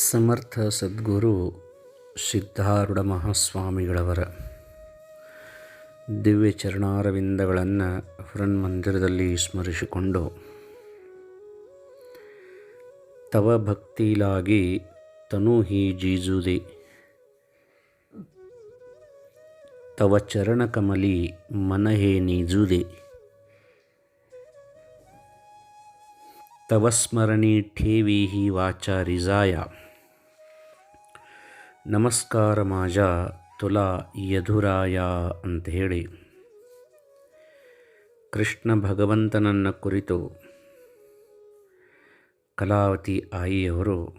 ಸಮರ್ಥ ಸದ್ಗುರು ಸಿದ್ಧಾರೂಢ ಮಹಾಸ್ವಾಮಿಗಳವರ ದಿವ್ಯ ಚರಣಾರವಿಂದಗಳನ್ನು ಹೃನ್ಮಂದಿರದಲ್ಲಿ ಸ್ಮರಿಸಿಕೊಂಡು ತವ ಭಕ್ತಿಲಾಗಿ ತನು ಹಿ ಜೀಜುದಿ. ತವ ಚರಣಕಮಲಿ ಮನಹೇ ನೀಜುದೆ. ತವ ಸ್ಮರಣಿ ಠೇವಿ ಹಿ ವಾಚ ರಿಜಾಯ. ನಮಸ್ಕಾರ ಮಾಜ ತುಲಾ ಯಧುರಾಯ ಅಂತ ಹೇಳಿ ಕೃಷ್ಣ ಭಗವಂತನನ್ನು ಕುರಿತು ಕಲಾವತಿ ಆಯಿಯವರು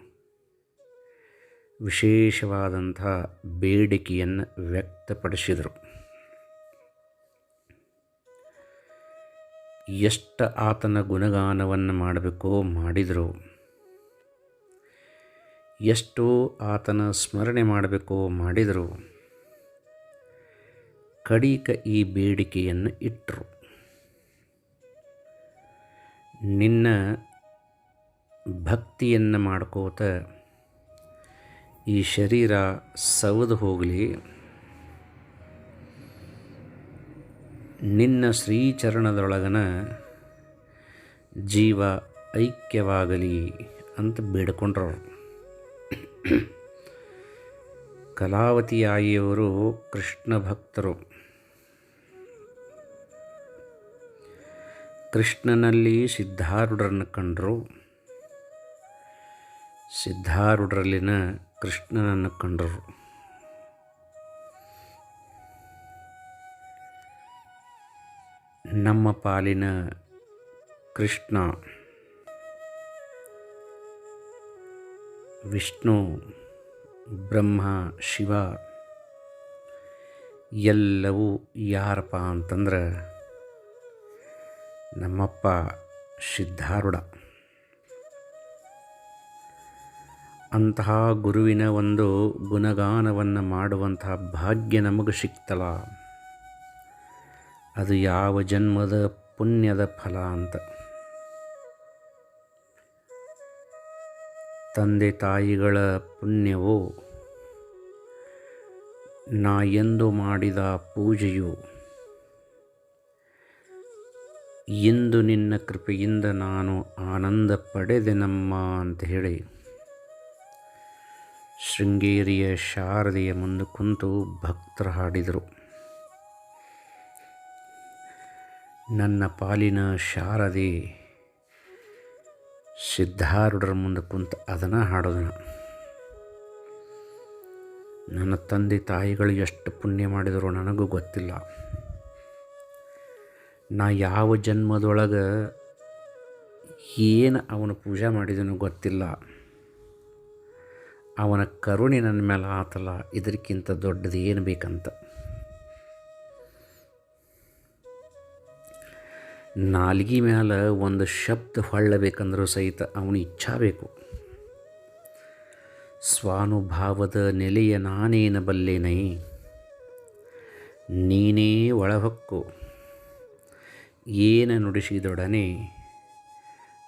ವಿಶೇಷವಾದಂಥ ಬೇಡಿಕೆಯನ್ನು ವ್ಯಕ್ತಪಡಿಸಿದರು. ಎಷ್ಟು ಆತನ ಗುಣಗಾನವನ್ನು ಮಾಡಬೇಕೋ ಮಾಡಿದರು. ಎಷ್ಟು ಆತನ ಸ್ಮರಣೆ ಮಾಡಬೇಕೋ ಮಾಡಿದರು. ಕಡಿಕ ಈ ಬೇಡಿಕೆಯನ್ನು ಇಟ್ಟರು ನಿನ್ನ ಭಕ್ತಿಯನ್ನು ಮಾಡ್ಕೋತ ಈ ಶರೀರ ಸವದು ಹೋಗಲಿ. ನಿನ್ನ ಶ್ರೀಚರಣದೊಳಗನ ಜೀವ ಐಕ್ಯವಾಗಲಿ ಅಂತ ಬೇಡ್ಕೊಂಡ್ರವರು ಕಲಾವತಿಯಾಯಿಯವರು ಕೃಷ್ಣ ಭಕ್ತರು. ಕೃಷ್ಣನಲ್ಲಿ ಸಿದ್ಧಾರೂಢರನ್ನು ಕಂಡರು. ಸಿದ್ಧಾರೂಢರಲ್ಲಿನ ಕೃಷ್ಣನನ್ನು ಕಂಡರು. ನಮ್ಮ ಪಾಲಿನ ಕೃಷ್ಣ. ವಿಷ್ಣು, ಬ್ರಹ್ಮ, ಶಿವ, ಎಲ್ಲವೂ ಯಾರಪ್ಪ ಅಂತಂದ್ರೆ ನಮ್ಮಪ್ಪ ಸಿದ್ಧಾರೂಢ. ಅಂತಹ ಗುರುವಿನ ಒಂದು ಗುಣಗಾನವನ್ನು ಮಾಡುವಂತಹ ಭಾಗ್ಯ ನಮಗೆ ಸಿಕ್ತಲ್ಲ ಅದು ಯಾವ ಜನ್ಮದ ಪುಣ್ಯದ ಫಲ ಅಂತ. ತಂದೆ ತಾಯಿಗಳ ಪುಣ್ಯವು ನಾ ಎಂದು ಮಾಡಿದ ಪೂಜೆಯು ಇಂದು ನಿನ್ನ ಕೃಪೆಯಿಂದ ನಾನು ಆನಂದ ಪಡೆದೆನಮ್ಮ ಅಂತ ಹೇಳಿ ಶೃಂಗೇರಿಯ ಶಾರದೆಯ ಮುಂದೆ ಕುಂತು ಭಕ್ತರು ಹಾಡಿದರು. ನನ್ನ ಪಾಲಿನ ಶಾರದೆ ಸಿದ್ಧಾರೂಢರ ಮುಂದೆ ಕುಂತು ಅದನ್ನು ಹಾಡೋದನ್ನು ನನ್ನ ತಂದೆ ತಾಯಿಗಳು ಎಷ್ಟು ಪುಣ್ಯ ಮಾಡಿದರು ನನಗೂ ಗೊತ್ತಿಲ್ಲ. ನಾ ಯಾವ ಜನ್ಮದೊಳಗೆ ಏನು ಅವನ ಪೂಜೆ ಮಾಡಿದನು ಗೊತ್ತಿಲ್ಲ. ಅವನ ಕರುಣೆ ನನ್ನ ಮೇಲೆ ಆತಲ್ಲ, ಇದಕ್ಕಿಂತ ದೊಡ್ಡದು ಏನು ಬೇಕಂತ. ನಾಲ್ಗಿ ಮ್ಯಾಲ ಒಂದು ಶಬ್ದ ಹೊಳ್ಳಬೇಕಂದ್ರೂ ಸಹಿತ ಅವನು ಇಚ್ಛಾ ಬೇಕು. ಸ್ವಾನುಭಾವದ ನೆಲೆಯ ನಾನೇನ ಬಲ್ಲೇನೈ? ನೀನೇ ಒಳಹೊಕ್ಕು. ಏನ ನುಡಿಸಿದೊಡನೆ?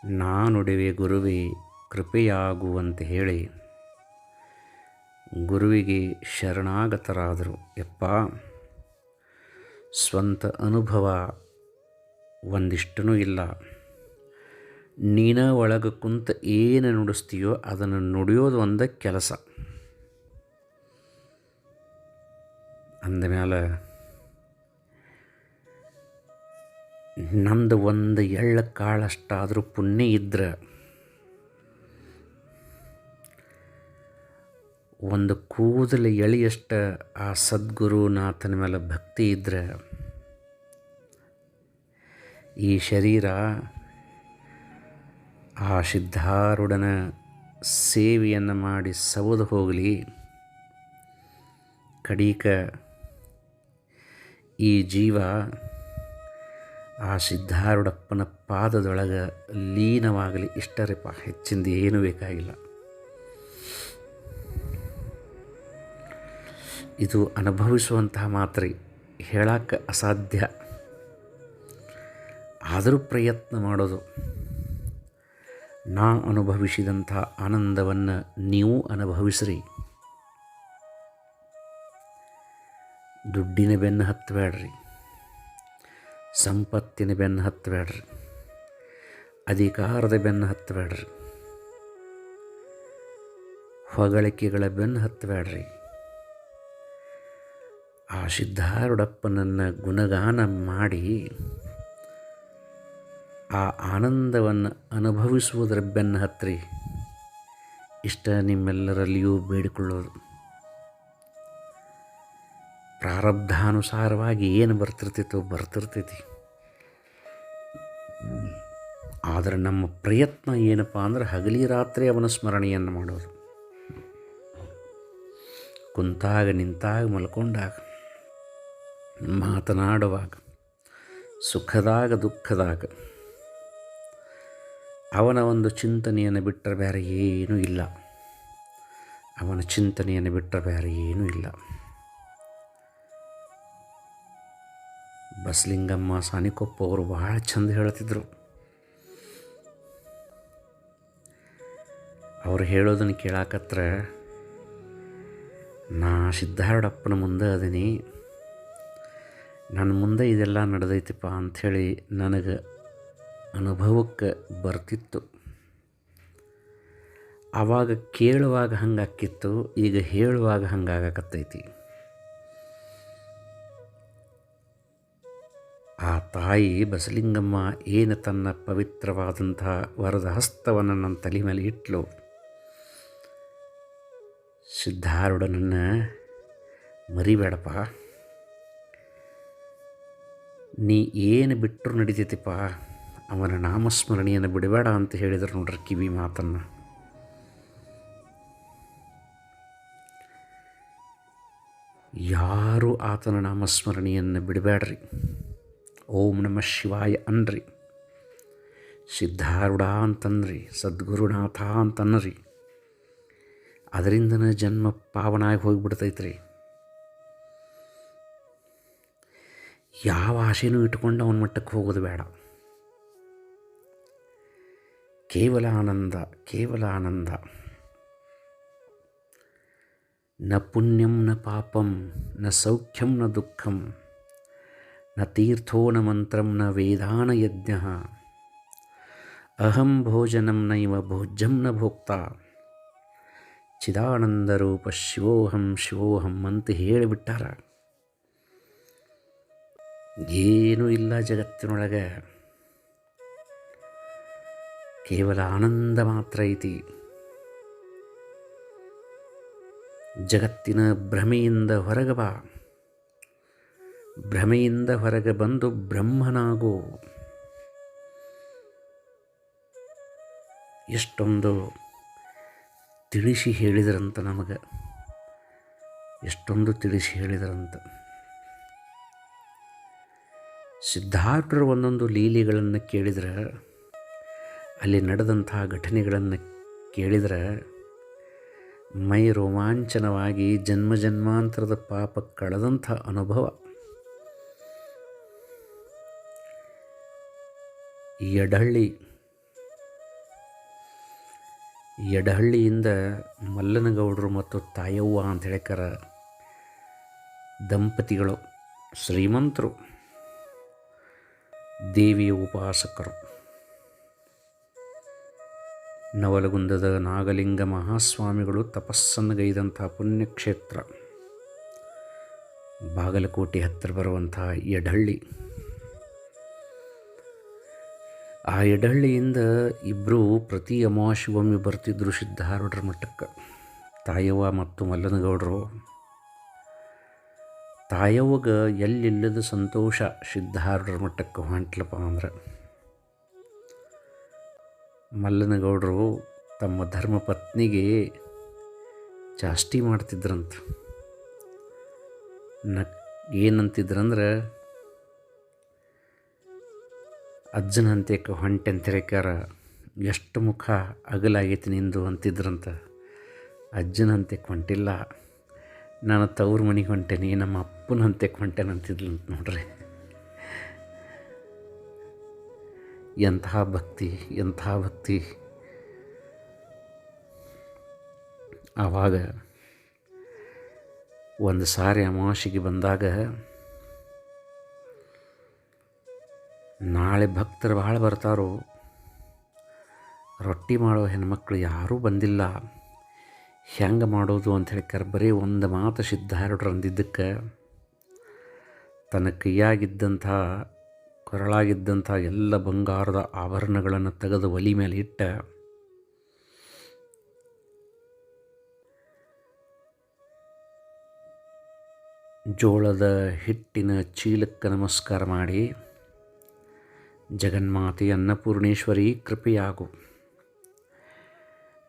ನಾನುಡಿವೆ ಗುರುವೆ, ಕೃಪೆಯಾಗುವಂತೆ ಹೇಳಿ. ಗುರುವಿಗೆ ಶರಣಾಗತರಾದರು. ಯಪ್ಪ, ಸ್ವಂತ ಅನುಭವ ಒಂದಿಷ್ಟೂ ಇಲ್ಲ. ನೀನ ಒಳಗೆ ಕುಂತ ಏನು ನುಡಿಸ್ತೀಯೋ ಅದನ್ನು ನುಡಿಯೋದು ಒಂದು ಕೆಲಸ. ಅಂದಮೇಲೆ ನಂದು ಒಂದು ಎಳ್ಳ ಕಾಳಷ್ಟಾದರೂ ಪುಣ್ಯ ಇದ್ರೆ, ಒಂದು ಕೂದಲು ಎಳೆಯಷ್ಟ ಆ ಸದ್ಗುರುನಾಥನ ಮೇಲೆ ಭಕ್ತಿ ಇದ್ದರೆ ಈ ಶರೀರ ಆ ಸಿದ್ಧಾರುಡನ ಸೇವೆಯನ್ನು ಮಾಡಿ ಸವದು ಹೋಗಲಿ. ಕಡೀಕ ಈ ಜೀವ ಆ ಸಿದ್ಧಾರುಡಪ್ಪನ ಪಾದದೊಳಗೆ ಲೀನವಾಗಲಿ. ಇಷ್ಟರಿಪ್ಪ ಹೆಚ್ಚಿಂದ ಏನೂ ಬೇಕಾಗಿಲ್ಲ. ಇದು ಅನುಭವಿಸುವಂತಹ ಮಾತ್ರೆ. ಹೇಳಕ್ಕೆ ಅಸಾಧ್ಯ ಆದರೂ ಪ್ರಯತ್ನ ಮಾಡೋದು. ನಾ ಅನುಭವಿಸಿದಂಥ ಆನಂದವನ್ನು ನೀವು ಅನುಭವಿಸ್ರಿ. ದುಡ್ಡಿನ ಬೆನ್ನು ಹತ್ತಬೇಡ್ರಿ. ಸಂಪತ್ತಿನ ಬೆನ್ನು ಹತ್ತಬೇಡ್ರಿ. ಅಧಿಕಾರದ ಬೆನ್ನು ಹತ್ತಬೇಡ್ರಿ. ಹೊಗಳಿಕೆಗಳ ಬೆನ್ನು ಹತ್ತಬೇಡ್ರಿ. ಆ ಸಿದ್ಧಾರೂಢಪ್ಪನನ್ನು ಗುಣಗಾನ ಮಾಡಿ ಆ ಆನಂದವನ್ನು ಅನುಭವಿಸುವುದರ ಬೆನ್ನ ಹತ್ತಿರಿ ಇಷ್ಟ ನಿಮ್ಮೆಲ್ಲರಲ್ಲಿಯೂ ಬೇಡಿಕೊಳ್ಳೋದು ಪ್ರಾರಬ್ಧಾನುಸಾರವಾಗಿ ಏನು ಬರ್ತಿರ್ತೈತೋ ಬರ್ತಿರ್ತೈತಿ. ಆದರೆ ನಮ್ಮ ಪ್ರಯತ್ನ ಏನಪ್ಪ ಅಂದ್ರೆ ಹಗಲಿ ರಾತ್ರಿ ಅವನ ಸ್ಮರಣೆಯನ್ನು ಮಾಡೋದು. ಕುಂತಾಗ ನಿಂತಾಗ ಮಲ್ಕೊಂಡಾಗ, ಮಾತನಾಡುವಾಗ, ಸುಖದಾಗ ದುಃಖದಾಗ ಅವನ ಒಂದು ಚಿಂತನೆಯನ್ನು ಬಿಟ್ಟರೆ ಬೇರೆ ಏನೂ ಇಲ್ಲ. ಅವನ ಚಿಂತನೆಯನ್ನು ಬಿಟ್ಟರೆ ಬೇರೆ ಏನೂ ಇಲ್ಲ. ಬಸಲಿಂಗಮ್ಮ ಸಾನಿಕೊಪ್ಪ ಅವರು ಬಹಳ ಚಂದ ಹೇಳ್ತಿದ್ರು. ಅವರು ಹೇಳೋದನ್ನು ಕೇಳಾಕತ್ರ ನಾ ಸಿದ್ಧಾರೂಢಪ್ಪನ ಮುಂದೆ ಅದೀನಿ. ನನ್ನ ಮುಂದೆ ಇದೆಲ್ಲ ನಡೆದೈತಿಪ್ಪ ಅಂಥೇಳಿ ನನಗೆ ಅನುಭವಕ್ಕೆ ಬರ್ತಿತ್ತು. ಆವಾಗ ಕೇಳುವಾಗ ಹಂಗಾಕಿತ್ತು ಈಗ ಹೇಳುವಾಗ ಹಂಗಾಗಕತ್ತೈತಿ. ಆ ತಾಯಿ ಬಸಲಿಂಗಮ್ಮ ಏನು ತನ್ನ ಪವಿತ್ರವಾದಂತಹ ವರದ ಹಸ್ತವನ್ನು ನನ್ನ ತಲೆ ಮೇಲೆ ಇಟ್ಲು. ಸಿದ್ಧಾರೂಢನನ್ನು ಮರಿಬೇಡಪ್ಪ. ನೀ ಏನು ಬಿಟ್ಟರು ನಡೀತೈತಿಪ್ಪ. ಅವನ ನಾಮಸ್ಮರಣೆಯನ್ನು ಬಿಡಬೇಡ ಅಂತ ಹೇಳಿದರು ನೋಡ್ರಿ ಕಿವಿ ಮಾತನ್ನು. ಯಾರು ಆತನ ನಾಮಸ್ಮರಣೆಯನ್ನು ಬಿಡಬೇಡ್ರಿ? ಓಂ ನಮ ಶಿವಾಯ ಅನ್ರಿ. ಸಿದ್ಧಾರೂಢ ಅಂತನ್ರಿ, ಸದ್ಗುರುನಾಥ ಅಂತನ್ರಿ. ಅದರಿಂದನೇ ಜನ್ಮ ಪಾವನಾಗಿ ಹೋಗಿಬಿಡ್ತೈತ್ರಿ. ಯಾವ ಆಸೆನೂ ಇಟ್ಕೊಂಡು ಅವನ ಮಟ್ಟಕ್ಕೆ ಹೋಗೋದು ಬೇಡ. ಕೇವಲ ಆನಂದ ಕೇವಲ ಆನಂದ. ನ ಪುಣ್ಯಂ ನ ಪಾಪಂ, ನ ಸೌಖ್ಯಂ ನ ದುಃಖಂ, ನ ತೀರ್ಥೋ ನ ಮಂತ್ರಂ ನ ವೇದಾನ ಯಜ್ಞ. ಅಹಂ ಭೋಜನಂ ನೈವ ಭೋಜ್ಯಂ ನ ಭೋಕ್ತ. ಚಿದಾನಂದರೂಪ ಶಿವೋಹಂ ಶಿವೋಹಂ ಅಂತ ಹೇಳಿಬಿಟ್ಟಾರ. ಏನೂ ಇಲ್ಲ ಜಗತ್ತಿನೊಳಗೆ. ಕೇವಲ ಆನಂದ ಮಾತ್ರ ಐತಿ ಜಗತ್ತಿನ ಭ್ರಮೆಯಿಂದ ಹೊರಗೆ ಬಾ. ಭ್ರಮೆಯಿಂದ ಹೊರಗೆ ಬಂದು ಬ್ರಹ್ಮನಾಗು. ಎಷ್ಟೊಂದು ತಿಳಿಸಿ ಹೇಳಿದರಂತ ನಮಗೆ. ಎಷ್ಟೊಂದು ತಿಳಿಸಿ ಹೇಳಿದರಂತ. ಸಿದ್ಧಾರ್ಥರು ಒಂದೊಂದು ಲೀಲೆಗಳನ್ನು ಕೇಳಿದ್ರೆ ಅಲ್ಲಿ ನಡೆದಂತಹ ಘಟನೆಗಳನ್ನು ಕೇಳಿದರೆ ಮೈ ರೋಮಾಂಚನವಾಗಿ ಜನ್ಮ ಜನ್ಮಾಂತರದ ಪಾಪ ಕಳೆದಂಥ ಅನುಭವ. ಎಡಹಳ್ಳಿ ಎಡಹಳ್ಳಿಯಿಂದ ಮಲ್ಲನಗೌಡರು ಮತ್ತು ತಾಯವ್ವ ಅಂತ ಹೇಳ್ಕರ ದಂಪತಿಗಳು ಶ್ರೀಮಂತರು, ದೇವಿಯ ಉಪಾಸಕರು. ನವಲಗುಂದದ ನಾಗಲಿಂಗ ಮಹಾಸ್ವಾಮಿಗಳು ತಪಸ್ಸನ್ನುಗೈದಂಥ ಪುಣ್ಯಕ್ಷೇತ್ರ. ಬಾಗಲಕೋಟೆ ಹತ್ತಿರ ಬರುವಂತಹ ಎಡಹಳ್ಳಿ ಆ ಎಡಹಳ್ಳಿಯಿಂದ ಇಬ್ಬರು ಪ್ರತಿ ಅಮಾವಾಸ್ಯೆಗೊಮ್ಮೆ ಬರ್ತಿದ್ದರು ಸಿದ್ಧಾರೂಢರ ಮಠಕ್ಕೆ. ತಾಯವ್ವ ಮತ್ತು ಮಲ್ಲನಗೌಡರು. ತಾಯವ್ವಗ ಎಲ್ಲಿಲ್ಲದ ಸಂತೋಷ ಸಿದ್ಧಾರೂಢರ ಮಟ್ಟಕ್ಕೆ ಹೊಂಟ್ಲಪ್ಪ ಅಂದ್ರೆ. ಮಲ್ಲನಗೌಡರು ತಮ್ಮ ಧರ್ಮಪತ್ನಿಗೆ ಚಾಷ್ಟಿ ಮಾಡ್ತಿದ್ರಂತ. ನ ಏನಂತಿದ್ರಂದ್ರೆ, ಅಜ್ಜನ ಅಂತ್ಯಕ್ಕೆ ಹೊಂಟೆ ಅಂತಿರಕ್ಕಾರ ಎಷ್ಟು ಮುಖ ಅಗಲಾಗೈತಿ ನಿಂದು ಅಂತಿದ್ರಂತ. ಅಜ್ಜನ ಅಂತ್ಯಕ್ಕೆ ಹೊಂಟಿಲ್ಲ. ನಾನು ತವ್ರ ಮನೆಗೆ ಹೊಂಟೇನಿ, ನಮ್ಮ ಅಪ್ಪನ ಅಂತ್ಯಕ್ಕೆ ಹೊಂಟೇನೆ ಅಂತಿದ್ಲಂತ ನೋಡ್ರಿ. ಎಂಥ ಭಕ್ತಿ ಎಂಥ ಭಕ್ತಿ. ಆವಾಗ ಒಂದು ಸಾರಿ ಅಮಾವಾಸ್ಯೆಗೆ ಬಂದಾಗ ನಾಳೆ ಭಕ್ತರು ಭಾಳ ಬರ್ತಾರೋ, ರೊಟ್ಟಿ ಮಾಡೋ ಹೆಣ್ಮಕ್ಳು ಯಾರೂ ಬಂದಿಲ್ಲ. ಹೆಂಗೆ ಮಾಡೋದು ಅಂತ ಅಂಥೇಳಿ ಕರ್ಬರೀ ಒಂದು ಮಾತು ಸಿದ್ಧಾರೂಢರು ಅಂದಿದ್ದಕ್ಕೆ ತನ್ನ ಕೈಯಾಗಿದ್ದಂಥ ಕೊರಳಾಗಿದ್ದಂಥ ಎಲ್ಲ ಬಂಗಾರದ ಆಭರಣಗಳನ್ನು ತೆಗೆದು ಒಲಿ ಮೇಲೆ ಇಟ್ಟ. ಜೋಳದ ಹಿಟ್ಟಿನ ಚೀಲಕ್ಕೆ ನಮಸ್ಕಾರ ಮಾಡಿ, ಜಗನ್ಮಾತೆ ಅನ್ನಪೂರ್ಣೇಶ್ವರಿ ಕೃಪೆಯಾಗು.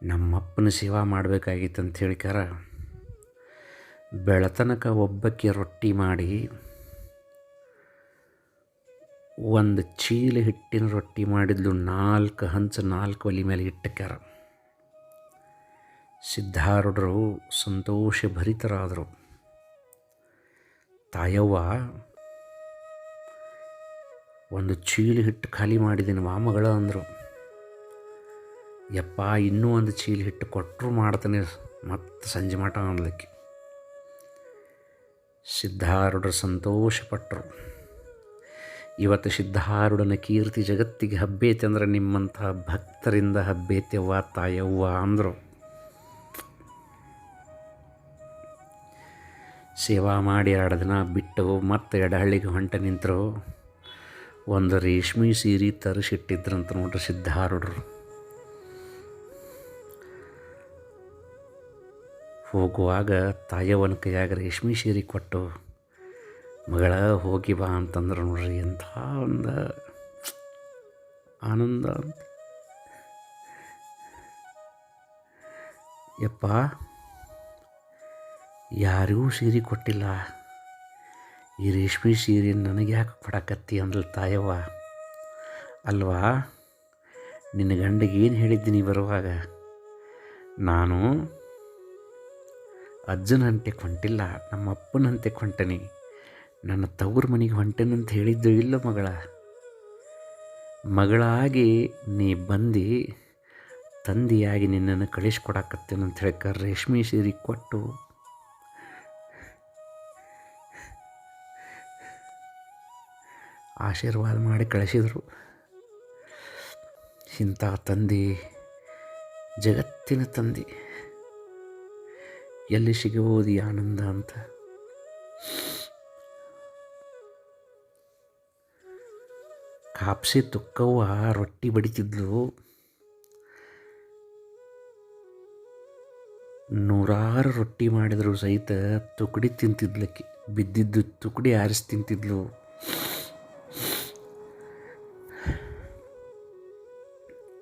ನಮ್ಮಪ್ಪನ ಸೇವಾ ಮಾಡಬೇಕಾಗಿತ್ತು ಅಂತ ಹೇಳಿಕಾರ ಬೆಳತನಕ ಒಬ್ಬಕ್ಕೆ ರೊಟ್ಟಿ ಮಾಡಿ ಒಂದು ಚೀಲ ಹಿಟ್ಟಿನ ರೊಟ್ಟಿ ಮಾಡಿದ್ಲು ನಾಲ್ಕು ಹಂಚ, ನಾಲ್ಕು ಒಲಿ ಮೇಲೆ ಇಟ್ಟಕ್ಯಾರ ಸಿದ್ಧಾರೂಢರು ಸಂತೋಷ ಭರಿತರಾದರು. ತಾಯವ್ವ, ಒಂದು ಚೀಲ ಹಿಟ್ಟು ಖಾಲಿ ಮಾಡಿದ್ದೀನಿ ವಾಮಗಳ ಅಂದರು. ಯಪ್ಪ, ಇನ್ನೂ ಒಂದು ಚೀಲ ಹಿಟ್ಟು ಕೊಟ್ಟರು ಮಾಡ್ತಾನೆ ಮತ್ತು ಸಂಜೆ ಮಠ ಅನ್ಲಿಕ್ಕೆ ಸಿದ್ಧಾರೂಢರು ಸಂತೋಷಪಟ್ಟರು ಇವತ್ತು ಸಿದ್ಧಾರೂಢನ ಕೀರ್ತಿ ಜಗತ್ತಿಗೆ ಹಬ್ಬೈತೆ ಅಂದರೆ ನಿಮ್ಮಂಥ ಭಕ್ತರಿಂದ ಹಬ್ಬೇತ್ಯವ್ವ ತಾಯವ್ವ ಅಂದರು. ಸೇವಾ ಮಾಡಿ ಎರಡು ದಿನ ಬಿಟ್ಟು ಮತ್ತೆ ಎಡಹಳ್ಳಿಗೆ ಹೊಂಟ ನಿಂತರು. ಒಂದು ರೇಷ್ಮೆ ಸೀರೆ ತರಿಸಿಟ್ಟಿದ್ರಂತ ನೋಡ್ರಿ ಸಿದ್ಧಾರೂಢರು. ಹೋಗುವಾಗ ತಾಯವ್ವನ ಕೈಯಾಗ ರೇಷ್ಮೆ ಸೀರೆ ಕೊಟ್ಟು ಮಗಳ ಹೋಗಿ ಬಾ ಅಂತಂದ್ರೆ ನೋಡ್ರಿ, ಎಂಥ ಒಂದು ಆನಂದ. ಯಪ್ಪ, ಯಾರಿಗೂ ಸೀರೆ ಕೊಟ್ಟಿಲ್ಲ. ಈ ರೇಷ್ಮೆ ಸೀರೆ ನನಗೆ ಯಾಕೆ ಕೊಡಕತ್ತಿ ಅಂದ್ಲು ತಾಯವ್ವ? ಅಲ್ವಾ? ನಿನ್ನ ಗಂಡಿಗೆ ಏನು ಹೇಳಿದ್ದೀನಿ ಬರುವಾಗ? ನಾನು ಅಜ್ಜನಂತೆ ಕೊಂಟಿಲ್ಲ ನಮ್ಮ ಅಪ್ಪನಂತೆ ಹೊಂಟನಿ ನನ್ನ ತವ್ರ ಮನೆಗೆ ಹೊಂಟೆನಂತ ಹೇಳಿದ್ದು ಇಲ್ಲ ಮಗಳ. ಮಗಳಾಗಿ ನೀ ಬಂದು, ತಂದೆಯಾಗಿ ನಿನ್ನನ್ನು ಕಳಿಸ್ಕೊಡಾಕತ್ತೇನಂತ ಅಂತ ಹೇಳ್ಕ ರೇಷ್ಮೆ ಸೀರೆ ಕೊಟ್ಟು. ಆಶೀರ್ವಾದ ಮಾಡಿ ಕಳಿಸಿದರು. ಇಂಥ ತಂದೆ, ಜಗತ್ತಿನ ತಂದೆ, ಎಲ್ಲಿ ಸಿಗಬಹುದು ಆನಂದ ಅಂತ. ಕಾಪ್ಸಿ ತುಕ್ಕವ್ವ ರೊಟ್ಟಿ ಬಡಿತಿದ್ಲು. ನೂರಾರು ರೊಟ್ಟಿ ಮಾಡಿದ್ರು ಸಹಿತ ತುಕಡಿ ತಿಂತಿದ್ಲಕ್ಕೆ. ಬಿದ್ದಿದ್ದು ತುಕಡಿ ಆರಿಸಿ ತಿಂತಿದ್ಲು.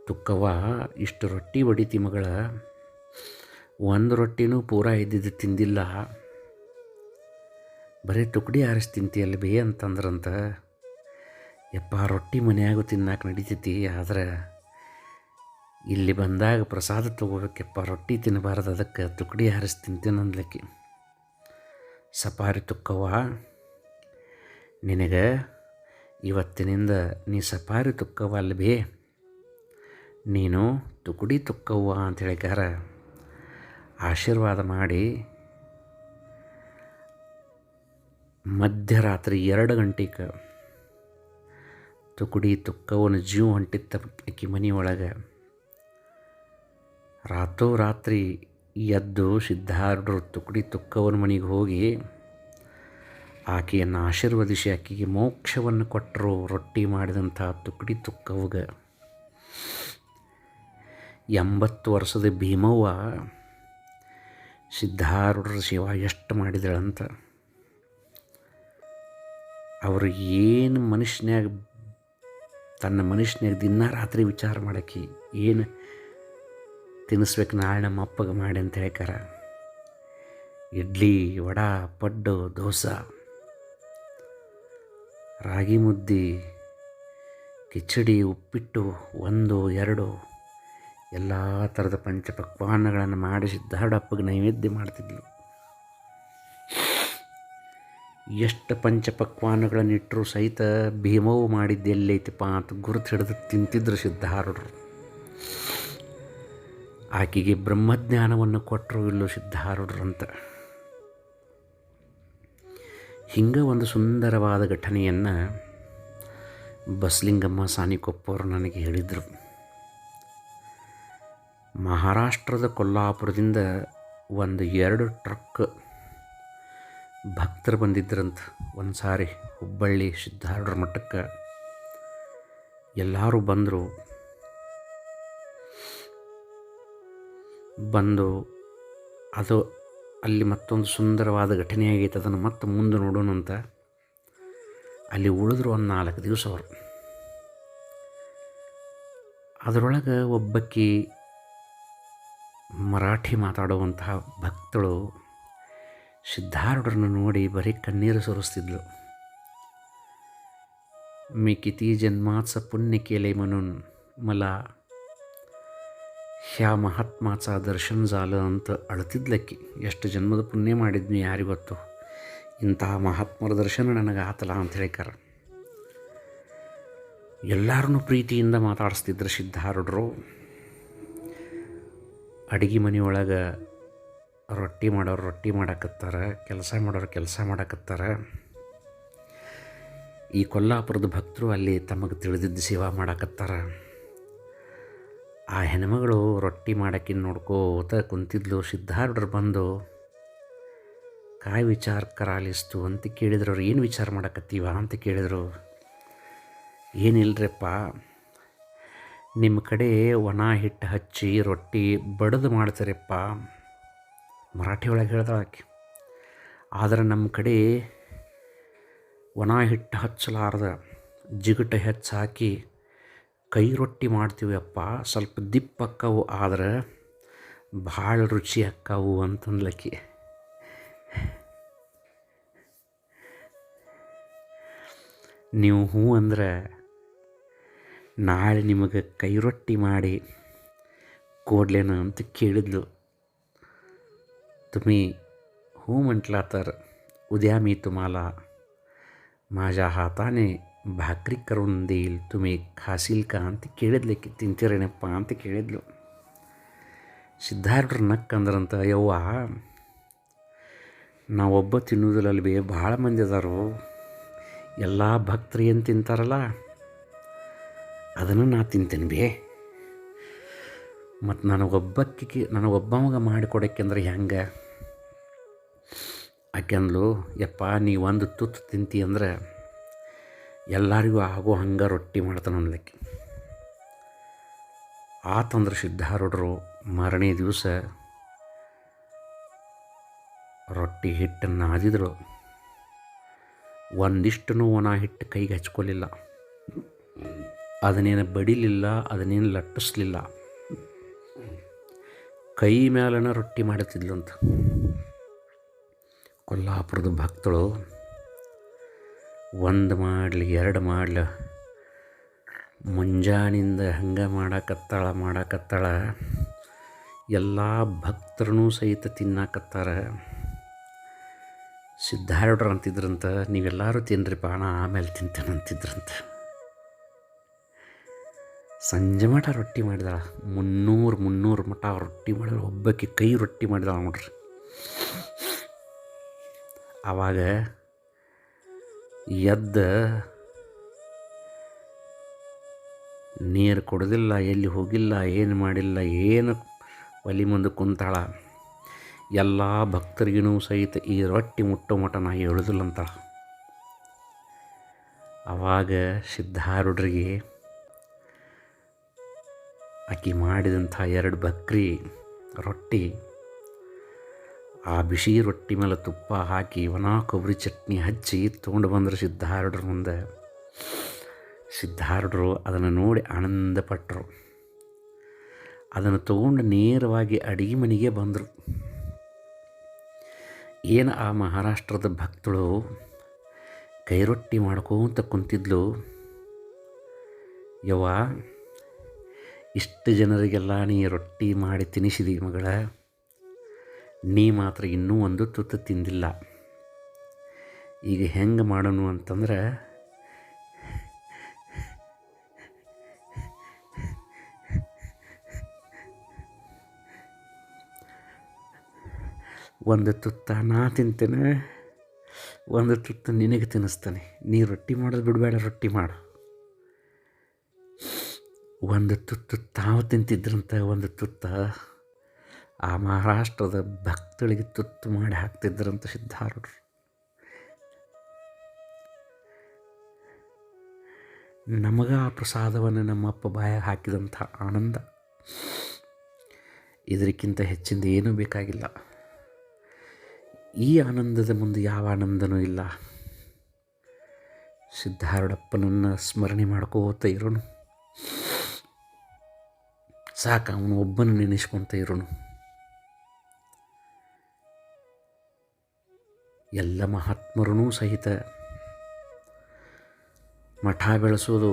ತುಕ್ಕವ್ವ, ಇಷ್ಟು ರೊಟ್ಟಿ ಬಡಿತಿ ಮಗಳ. ಒಂದು ರೊಟ್ಟಿನೂ ಪೂರ ಇದ್ದಿದ್ದು ತಿಂದಿಲ್ಲ. ಬರೀ ತುಕಡಿ ಆರಿಸಿ ತಿಂತಿಯಲ್ಲಿ ಬೇ ಅಂತಂದ್ರಂತ. ಯಪ್ಪ, ರೊಟ್ಟಿ ಮನೆಯಾಗೂ ತಿನ್ನಕ್ಕೆ ನಡೀತೈತಿ, ಆದ್ರೆ ಇಲ್ಲಿ ಬಂದಾಗ ಪ್ರಸಾದ ತೊಗೋಬೇಕಪ್ಪ, ರೊಟ್ಟಿ ತಿನ್ನಬಾರ್ದು, ಅದಕ್ಕೆ ತುಕಡಿ ಹಾರಿಸಿ ತಿಂತೇನೆ ಅಂದ್ಲಕ್ಕಿ. ಸಪಾರಿ ತುಕ್ಕವ್ವ ನಿನಗೆ ಇವತ್ತಿನಿಂದ ನೀ ಸಪಾರಿ ತುಕ್ಕವ್ವ ಅಲ್ಬೇ ನೀನು ತುಕುಡಿ ತುಕ್ಕವ್ವ ಅಂತ ಹೇಳಿಕಾರ ಆಶೀರ್ವಾದ ಮಾಡಿ ಮಧ್ಯರಾತ್ರಿ ಎರಡು ಗಂಟೆಗೆ ತುಕಡಿ ತುಕ್ಕವನ ಜೀವ ಹೊಂಟಿತ್ತ ಆಕಿ ಮನೆಯೊಳಗೆ. ರಾತ್ರೋರಾತ್ರಿ ಎದ್ದು ಸಿದ್ಧಾರೂಢರು ತುಕಡಿ ತುಕ್ಕವನ ಮನೆಗೆ ಹೋಗಿ ಆಕೆಯನ್ನು ಆಶೀರ್ವದಿಸಿ ಆಕೆಗೆ ಮೋಕ್ಷವನ್ನು ಕೊಟ್ಟರು. ರೊಟ್ಟಿ ಮಾಡಿದಂಥ ತುಕಡಿ ತುಕ್ಕವ್ಗೆ ಎಂಬತ್ತು ವರ್ಷದ ಭೀಮವ್ವ ಸಿದ್ಧಾರೂಢರ ಸೇವಾ ಎಷ್ಟು ಮಾಡಿದಳಂತ. ಅವರು ಏನು ಮನುಷ್ಯನ್ಯಾಗ ತನ್ನ ಮನುಷ್ಯನಿಗೆ ದಿನ ರಾತ್ರಿ ವಿಚಾರ ಮಾಡಕ್ಕೆ ಏನು ತಿನ್ನಿಸ್ಬೇಕು ನಾಳೆ ನಮ್ಮ ಅಪ್ಪಗೆ ಮಾಡಿ ಅಂತ ಹೇಳ್ಕಾರ. ಇಡ್ಲಿ, ವಡ, ಪಡ್ಡು, ದೋಸೆ, ರಾಗಿ ಮುದ್ದೆ, ಕಿಚಡಿ, ಉಪ್ಪಿಟ್ಟು, ಒಂದು, ಎರಡು, ಎಲ್ಲ ಥರದ ಪಂಚಪಕ್ವಾನಗಳನ್ನು ಮಾಡಿ ಅಪ್ಪಗೆ ನೈವೇದ್ಯ ಮಾಡ್ತಿದ್ಲು. ಎಷ್ಟು ಪಂಚಪಕ್ವಾನಗಳನ್ನು ಇಟ್ಟರು ಸಹಿತ ಭೀಮವು ಮಾಡಿದ್ದು ಎಲ್ಲೈತಪ್ಪ ಅಂತ ಗುರುತು ಹಿಡಿದು ತಿಂತಿದ್ರು ಸಿದ್ಧಾರೂಢರು. ಆಕೆಗೆ ಬ್ರಹ್ಮಜ್ಞಾನವನ್ನು ಕೊಟ್ಟರು ಇಲ್ಲೋ ಅಂತ ಹಿಂಗೆ ಒಂದು ಸುಂದರವಾದ ಘಟನೆಯನ್ನು ಬಸ್ಲಿಂಗಮ್ಮ ಸಾನಿಕೊಪ್ಪವರು ನನಗೆ ಹೇಳಿದರು. ಮಹಾರಾಷ್ಟ್ರದ ಕೊಲ್ಲಾಪುರದಿಂದ ಒಂದು ಎರಡು ಟ್ರಕ್ ಭಕ್ತರು ಬಂದಿದ್ದರಂತ ಒಂದು ಸಾರಿ ಹುಬ್ಬಳ್ಳಿ ಸಿದ್ಧಾರೂಢರ ಮಠಕ್ಕೆ ಎಲ್ಲರೂ ಬಂದರು. ಬಂದು ಅದು ಅಲ್ಲಿ ಮತ್ತೊಂದು ಸುಂದರವಾದ ಘಟನೆ ಆಗೈತೆ, ಅದನ್ನು ಮತ್ತೆ ಮುಂದೆ ನೋಡೋಣ ಅಂತ. ಅಲ್ಲಿ ಉಳಿದ್ರು ಒಂದು ನಾಲ್ಕು ದಿವಸ ಅವರು. ಅದರೊಳಗೆ ಒಬ್ಬಕ್ಕಿ ಮರಾಠಿ ಮಾತಾಡುವಂತಹ ಭಕ್ತಳು ಸಿದ್ಧಾರೂಢರನ್ನು ನೋಡಿ ಬರೀ ಕಣ್ಣೀರು ಸುರಿಸ್ತಿದ್ಲು. ಮಿಕಿತಿ ಜನ್ಮಾತ್ಸ ಪುಣ್ಯ ಕೇಳಿ ಮನುನ್ ಮಲ, ಹ್ಯಾ ಮಹಾತ್ಮಾಚ ದರ್ಶನ್ ಜಾಲ ಅಂತ ಅಳತಿದ್ಲಕ್ಕಿ. ಎಷ್ಟು ಜನ್ಮದ ಪುಣ್ಯ ಮಾಡಿದ್ನಿ ಯಾರಿಗೊತ್ತು ಇಂತಹ ಮಹಾತ್ಮರ ದರ್ಶನ ನನಗೆ ಆತಲ್ಲ ಅಂತ ಹೇಳಿಕಾರ. ಎಲ್ಲರನ್ನೂ ಪ್ರೀತಿಯಿಂದ ಮಾತಾಡಿಸ್ತಿದ್ರು ಸಿದ್ಧಾರೂಢರು. ಅಡುಗೆ ಮನೆಯೊಳಗೆ ರೊಟ್ಟಿ ಮಾಡೋರು ರೊಟ್ಟಿ ಮಾಡಕತ್ತಾರ, ಕೆಲಸ ಮಾಡೋರು ಕೆಲಸ ಮಾಡಕತ್ತಾರ. ಈ ಕೊಲ್ಲಾಪುರದ ಭಕ್ತರು ಅಲ್ಲಿ ತಮಗೆ ತಿಳಿದಿದ್ದು ಸೇವಾ ಮಾಡಕತ್ತಾರ. ಆ ಹೆಣ್ಮಗಳು ರೊಟ್ಟಿ ಮಾಡಕ್ಕಿನ್ ನೋಡ್ಕೋತ ಕುಂತಿದ್ಲು. ಸಿದ್ಧಾರ್ಢರು ಬಂದು, ಕಾಯಿ ವಿಚಾರ ಕರಾಲಿಸ್ತು? ಅಂತ ಕೇಳಿದ್ರು. ಅವ್ರು, ಏನು ವಿಚಾರ ಮಾಡಕತ್ತೀವ? ಅಂತ ಕೇಳಿದರು. ಏನಿಲ್ಲರಪ್ಪ ನಿಮ್ಮ ಕಡೆ ಒಣ ಹಿಟ್ಟು ಹಚ್ಚಿ ರೊಟ್ಟಿ ಬಡದು ಮಾಡ್ತಾರಪ್ಪ. ಮರಾಠಿ ಒಳಗೆ ಹೇಳ್ದಾಳಕ್ಕೆ ಆದರೆ ನಮ್ಮ ಕಡೆ ಒಣ ಹಿಟ್ಟು ಹಚ್ಚಲಾರ್ದ ಜಿಗಟ ಹೆಚ್ಚು ಹಾಕಿ ಕೈ ರೊಟ್ಟಿ ಮಾಡ್ತೀವಿ ಅಪ್ಪ, ಸ್ವಲ್ಪ ದಿಪ್ಪ ಅಕ್ಕವು, ಆದ್ರೆ ಭಾಳ ರುಚಿ ಅಕ್ಕವು ಅಂತಂದ್ಲಕ್ಕಿ ನೀವು ಹೂ ಅಂದ್ರೆ ನಾಳೆ ನಿಮಗೆ ಕೈ ರೊಟ್ಟಿ ಮಾಡಿ ಕೊಡ್ಲೇನ ಅಂತ ಕೇಳಿದ್ಲು. तुम्ही हो म्हटला तर उद्या मी तुम्हाला माझ्या हाताने भाकरी करून देईल तुम्ही खासील का ಅಂತ ಕೇಳಿದ್ಲಿಕ್ಕೆ ತಿಂತೀರೇನಪ್ಪ ಅಂತ ಕೇಳಿದ್ಲು ಸಿದ್ಧಾರೂಢರು ನಕ್ಕಂದ್ರಂತ ಯವ್ವ ನಾವೊಬ್ಬ ತಿನ್ನೋದಿಲ್ಲಲ್ಲಿ ಬೇ ಭಾಳ ಮಂದಿ ಅದಾರು ಎಲ್ಲ ಭಕ್ತರು ಏನು ತಿಂತಾರಲ್ಲ ಅದನ್ನು ನಾ ತಿಂತೇನೆ ಬೇ ಮತ್ತು ನನಗೊಬ್ಬಕ್ಕೆ ನನಗೊಬ್ಬವಾಗ ಮಾಡಿಕೊಡಕ್ಕೆ ಅಂದ್ರೆ ಹೆಂಗೆ? ಆಕೆಂದ್ಲು, ಯಪ್ಪ, ನೀ ಒಂದು ತುತ್ತು ತಿಂತಿ ಅಂದ್ರೆ ಎಲ್ಲರಿಗೂ ಆಗೋ ಹಂಗೆ ರೊಟ್ಟಿ ಮಾಡ್ತಾನೆ ಅನ್ಲಿಕ್ಕೆ. ಆತಂದ್ರೆ ಸಿದ್ಧಾರೂಢರು ಮಾರನೇ ದಿವಸ ರೊಟ್ಟಿ ಹಿಟ್ಟನ್ನು ನಾದಿದ್ರು. ಒಂದಿಷ್ಟು ಒಣ ಹಿಟ್ಟು ಕೈಗೆ ಹಚ್ಕೊಲಿಲ್ಲ. ಅದನ್ನೇನು ಬಡಿಲಿಲ್ಲ, ಅದನ್ನೇನು ಲಟ್ಟಿಸ್ಲಿಲ್ಲ. ಕೈ ಮ್ಯಾಲನ ರೊಟ್ಟಿ ಮಾಡುತ್ತಿದ್ಲು ಅಂತ. ಕೊಲ್ಲಾಪುರದ ಭಕ್ತಳು ಒಂದು ಮಾಡಲಿ, ಎರಡು ಮಾಡಲಿ. ಮುಂಜಾನಿಂದ ಹಂಗೆ ಮಾಡಾಕತ್ತಾಳ ಮಾಡಾಕತ್ತಾಳ. ಎಲ್ಲ ಭಕ್ತರನ್ನೂ ಸಹಿತ ತಿನ್ನಾಕತ್ತಾರ. ಸಿದ್ಧಾರೂಢರು ಅಂತಿದ್ರಂತ ನೀವೆಲ್ಲರೂ ತಿನ್ನಿರಿ ಪಾಣ ಆಮೇಲೆ ತಿಂತೇನೆ ಅಂತಿದ್ರಂತ ಸಂಜೆ ಮಠ ರೊಟ್ಟಿ ಮಾಡಿದಾಳ. ಮುನ್ನೂರು ಮುನ್ನೂರು ಮಠ ರೊಟ್ಟಿ ಮಾಡಿದಾಳ. ಒಬ್ಬಕ್ಕೆ ಕೈ ರೊಟ್ಟಿ ಮಾಡಿದಾಳ ನೋಡ್ರಿ. ಆವಾಗ ಎದ್ದ ನೀರು ಕೊಡೋದಿಲ್ಲ, ಎಲ್ಲಿ ಹೋಗಿಲ್ಲ, ಏನು ಮಾಡಿಲ್ಲ, ಏನು ಒಲಿ ಮುಂದೆ ಕುಂತಾಳ. ಎಲ್ಲ ಭಕ್ತರಿಗೂ ಸಹಿತ ಈ ರೊಟ್ಟಿ ಮುಟ್ಟೋ ಮಠ ನಾ ಹೇಳೋದಿಲ್ಲ ಅಂತಾಳ. ಆವಾಗ ಸಿದ್ಧಾರೂಢರಿಗೆ ಆಕೆ ಮಾಡಿದಂಥ ಎರಡು ಬಕ್ರಿ ರೊಟ್ಟಿ, ಆ ಬಿಸಿ ರೊಟ್ಟಿ ಮೇಲೆ ತುಪ್ಪ ಹಾಕಿ ಒಣ ಕೊಬ್ಬರಿ ಚಟ್ನಿ ಹಚ್ಚಿ ತೊಗೊಂಡು ಬಂದರು ಸಿದ್ಧಾರ್ಡ್ರ ಮುಂದೆ. ಸಿದ್ಧಾರ್ಡ್ರು ಅದನ್ನು ನೋಡಿ ಆನಂದಪಟ್ಟರು ಅದನ್ನು ತಗೊಂಡು ನೇರವಾಗಿ ಅಡಿಗೆ ಮನೆಗೆ ಬಂದರು. ಏನು ಆ ಮಹಾರಾಷ್ಟ್ರದ ಭಕ್ತಳು ಕೈ ರೊಟ್ಟಿ ಮಾಡ್ಕೋತ ಕುಂತಿದ್ಲು? ಯವ್ವ ಇಷ್ಟು ಜನರಿಗೆಲ್ಲ ನೀ ರೊಟ್ಟಿ ಮಾಡಿ ತಿನ್ನಿಸಿದಿ ಮಗಳ. ನೀ ಮಾತ್ರ ಇನ್ನೂ ಒಂದು ತುತ್ತು ತಿಂದಿಲ್ಲ. ಈಗ ಹೆಂಗೆ ಮಾಡೋನು ಅಂತಂದ್ರೆ, ಒಂದು ತುತ್ತ ನಾ ತಿಂತೇನೆ, ಒಂದು ತುತ್ತ ನಿನಗೆ ತಿನ್ನಿಸ್ತಾನೆ. ನೀ ರೊಟ್ಟಿ ಮಾಡೋದು ಬಿಡಬೇಡ, ರೊಟ್ಟಿ ಮಾಡು. ಒಂದು ತುತ್ತು ತಾವು ತಿಂತಿದ್ರಂತ ಒಂದು ತುತ್ತ ಆ ಮಹಾರಾಷ್ಟ್ರದ ಭಕ್ತಳಿಗೆ ತುತ್ತು ಮಾಡಿ ಹಾಕ್ತಿದ್ರಂತ ಸಿದ್ಧಾರೂಢರು. ನಮಗ ಆ ಪ್ರಸಾದವನ್ನು ನಮ್ಮಪ್ಪ ಬಾಯ ಹಾಕಿದಂಥ ಆನಂದ. ಇದಕ್ಕಿಂತ ಹೆಚ್ಚಿಂದ ಏನೂ ಬೇಕಾಗಿಲ್ಲ. ಈ ಆನಂದದ ಮುಂದೆ ಯಾವ ಆನಂದನೂ ಇಲ್ಲ. ಸಿದ್ಧಾರೂಢಪ್ಪನನ್ನು ಸ್ಮರಣೆ ಮಾಡ್ಕೋತ ಇರೋನು. ಸಾಕು, ಅವನು ಒಬ್ಬನ ನೆನೆಸ್ಕೊತ ಇರೋನು. ಎಲ್ಲ ಮಹಾತ್ಮರೂ ಸಹಿತ ಮಠ ಬೆಳೆಸೋದು,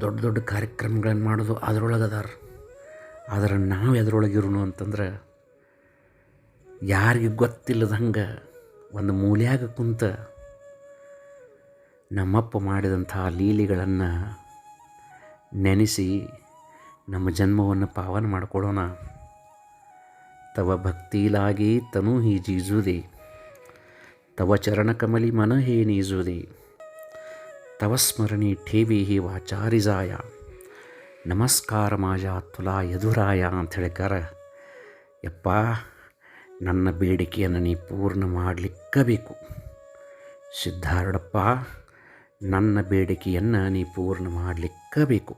ದೊಡ್ಡ ದೊಡ್ಡ ಕಾರ್ಯಕ್ರಮಗಳನ್ನು ಮಾಡೋದು ಅದರೊಳಗೆ ಅದಾರ ಆದರೆ ನಾವು ಎದ್ರೊಳಗಿರೋನು ಅಂತಂದ್ರೆ ಯಾರಿಗೆ ಗೊತ್ತಿಲ್ಲದಂಗೆ ಒಂದು ಮೂಲ್ಯಾಗ ಕುಂತ ನಮ್ಮಪ್ಪ ಮಾಡಿದಂಥ ಲೀಲೆಗಳನ್ನು ನೆನೆಸಿ ನಮ್ಮ ಜನ್ಮವನ್ನು ಪಾವನ ಮಾಡಿಕೊಡೋಣ ತವ ಭಕ್ತಿಲಾಗಿ ತನು ಹಿ ಜೀಜುದೆ. ತವ ಚರಣಕಮಲಿ ಮನ ಹೇ ನೀಜುದೆ. ತವ ಸ್ಮರಣಿ ಠೇವಿ ಹಿ ವಾಚಾರಿಜಾಯ. ನಮಸ್ಕಾರ ಮಾಜ ತುಲಾ ಎದುರಾಯ ಅಂತ ಹೇಳಿಕಾರ, ಯಪ್ಪ, ನನ್ನ ಬೇಡಿಕೆಯನ್ನು ನೀ ಪೂರ್ಣ ಮಾಡಲಿಕ್ಕೆ ಬೇಕು ಸಿದ್ಧಾರೂಢಪ್ಪ, ನನ್ನ ಬೇಡಿಕೆಯನ್ನು ನೀ ಪೂರ್ಣ ಮಾಡಲಿಕ್ಕ ಬೇಕು